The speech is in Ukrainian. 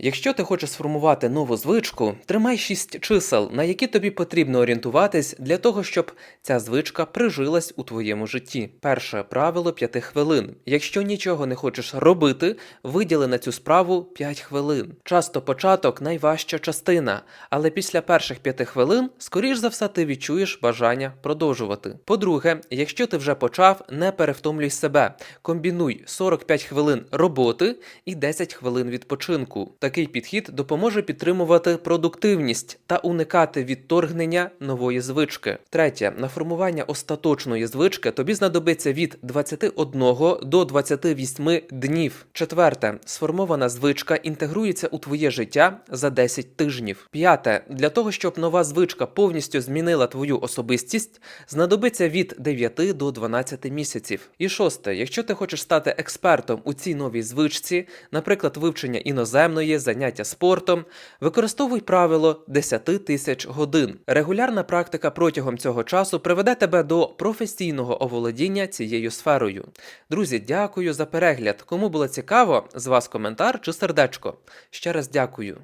Якщо ти хочеш сформувати нову звичку, тримай 6 чисел, на які тобі потрібно орієнтуватись для того, щоб ця звичка прижилась у твоєму житті. Перше правило 5 хвилин. Якщо нічого не хочеш робити, виділи на цю справу 5 хвилин. Часто початок найважча частина, але після перших 5 хвилин, скоріш за все, ти відчуєш бажання продовжувати. По-друге, якщо ти вже почав, не перевтомлюй себе. Комбінуй 45 хвилин роботи і 10 хвилин відпочинку. Такий підхід допоможе підтримувати продуктивність та уникати відторгнення нової звички. Третє, на формування остаточної звички тобі знадобиться від 21 до 28 днів. Четверте, сформована звичка інтегрується у твоє життя за 10 тижнів. П'яте, для того, щоб нова звичка повністю змінила твою особистість, знадобиться від 9 до 12 місяців. І шосте, якщо ти хочеш стати експертом у цій новій звичці, наприклад, вивчення іноземної, заняття спортом, використовуй правило 10 тисяч годин. Регулярна практика протягом цього часу приведе тебе до професійного оволодіння цією сферою. Друзі, дякую за перегляд. Кому було цікаво, з вас коментар чи сердечко. Ще раз дякую.